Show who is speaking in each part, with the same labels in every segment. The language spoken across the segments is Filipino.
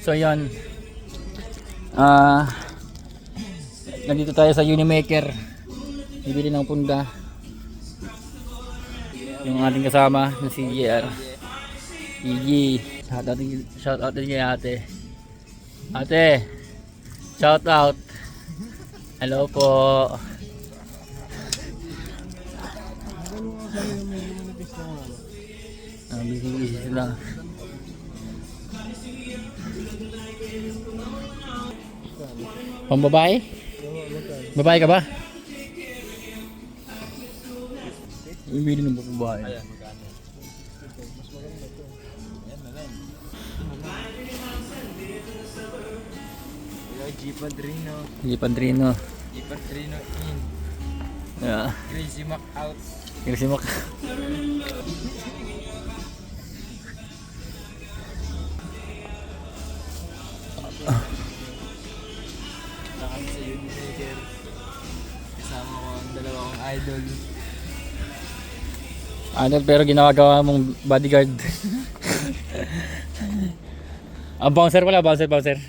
Speaker 1: So yan. Ah nandito tayo sa Unimaker. Bibili ng punda. Yung ating kasama si JR. Gigi. Shout out, shout out din kay ate. Ate. Shout out. Hello po. Ah, busy busy sila. Pambabae? Babae ka ba? Bibili ng babae.
Speaker 2: G Padrino,
Speaker 1: Hindi Padrino.
Speaker 2: G Padrino in,
Speaker 1: Yeah.
Speaker 2: Crazy Mac out.
Speaker 1: Mak.
Speaker 2: Lakad sa Unimaker. Kasama ko ang dalawa kong idol.
Speaker 1: Ano pero ginagawa mong bodyguard. Ang bouncer pala, bouncer, bouncer.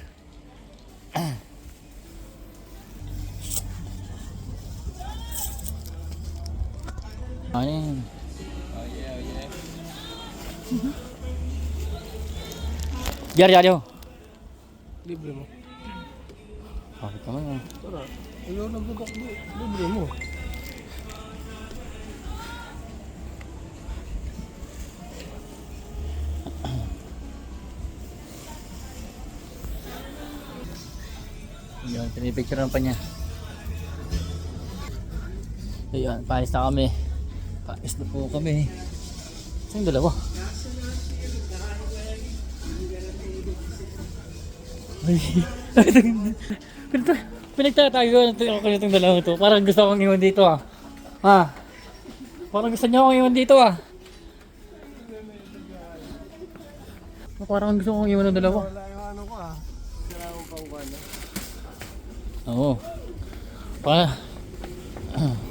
Speaker 1: Ano yun?
Speaker 2: Oh yeah, oh yeah.
Speaker 1: Yari, yari ho.
Speaker 3: Libre mo.
Speaker 1: Bakit naman ah?
Speaker 3: Tara. Ayaw nagtatakbo. Libre mo.
Speaker 1: Yun, pinipicture pa niya. Ayun, paalis na kami. Paalis na po kami. Saan yung dalawa? Ay, pinagtatago ako nitong dalawa to. Parang gusto kong iwan dito ah. Ha? Parang gusto niya akong iwan dito ah. Parang gusto kong iwan ng dalawa.
Speaker 3: Wala yung ano ko ah. Sira ko ano.
Speaker 1: Oo. Pa.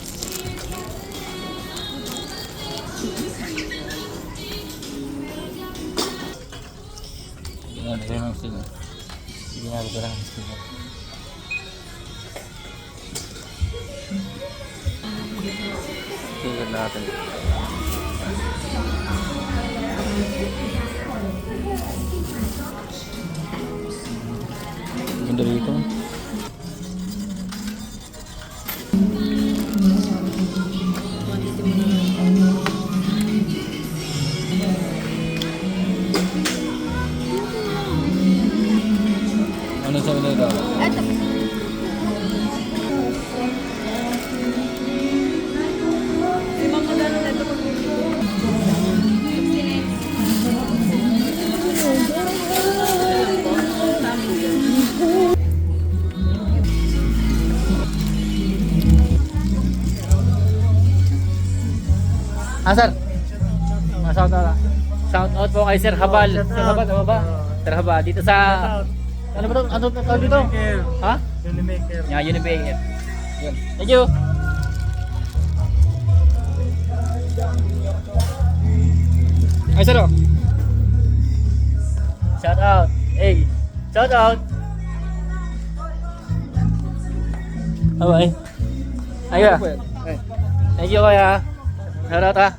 Speaker 1: Yan, lagyan mo sila. Hindi nga ko lang sila. Tingnan natin. Ganda rito. Ano Ah, sir. Ah, shout out. Shout out po kay Sir Habal. Sir Habal, ano ba? Sir Habal, dito sa... Ano ba to? Ano ba tawag dito? Ha?
Speaker 3: Unimaker.
Speaker 1: Yeah, Unibaker. Yun. Thank you. Ay, sir, oh. Shout out. Hey, shout out. Bye-bye. Ayun. Thank you, kuya. Shout out, ah.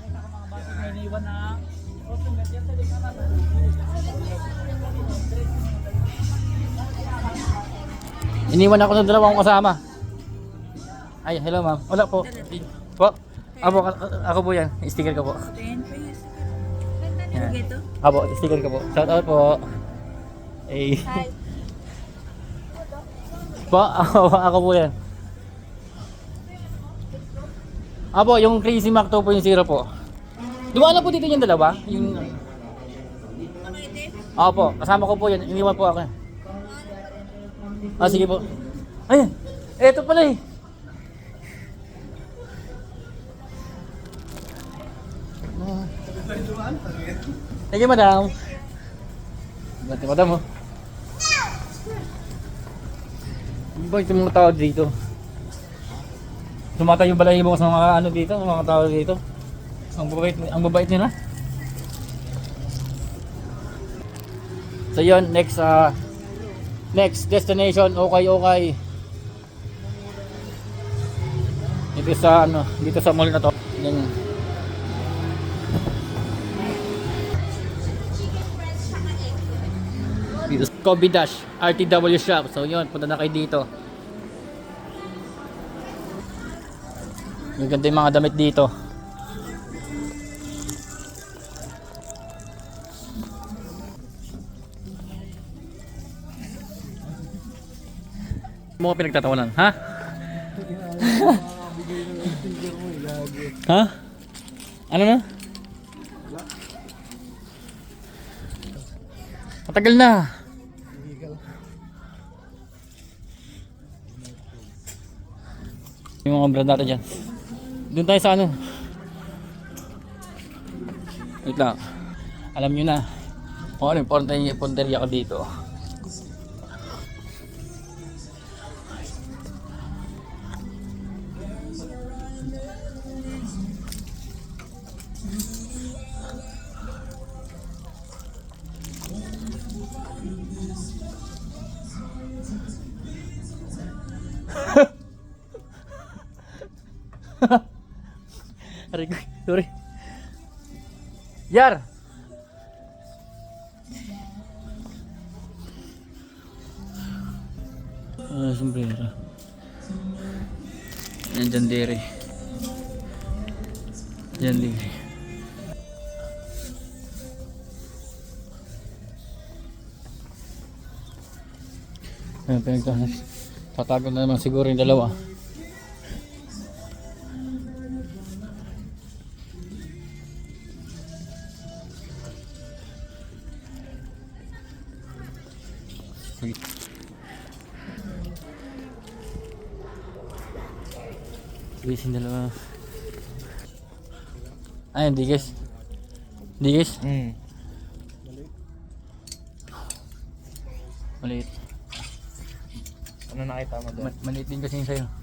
Speaker 1: Iniwan ako ng dalawang kasama. Ay, hello ma'am. Wala po. Po. Ako, ako po yan. Sticker ko po. Yan. Apo, sticker ko po. Shout out po. Eh. Po, ako, ako po yan. Apo, yung Crazy Mac 2.0 po. Dumaan na po dito yung dalawa? Yung... Apo, kasama ko po yan. Iniwan po ako. Ah, sige po. Ayun, eto pala eh. Thank you, madam. Bati, madam, oh. Bakit yung mga tao dito? Tumata yung balahibo sa mga ano dito, sa mga tao dito. Ang babait, ang babait nila. So yun, next uh, next destination, okay okay. Dito sa ano, dito sa mall na to. Sa Kobe Dash, RTW shop. So yun, punta na kayo dito. Yung ganda yung mga damit dito. Mo pinagtatawanan, ha? ha? Ano na? Matagal na. Yung mga brand natin dyan. Doon tayo sa ano. Wait lang. Alam nyo na. Kung ano yung punteriya, ko dito. Aray sorry. Yar! Ah, sombrero. Yan dyan diri. Yan diri. Ayan, pinagtahan. Tatago na naman siguro yung dalawa. Sige. Sige, sin dalawa. Ay, hindi guys. Hindi guys.
Speaker 2: Hmm.
Speaker 1: Maliit.
Speaker 2: Ano nakita mo doon?
Speaker 1: Ma- maliit din kasi yung sa'yo.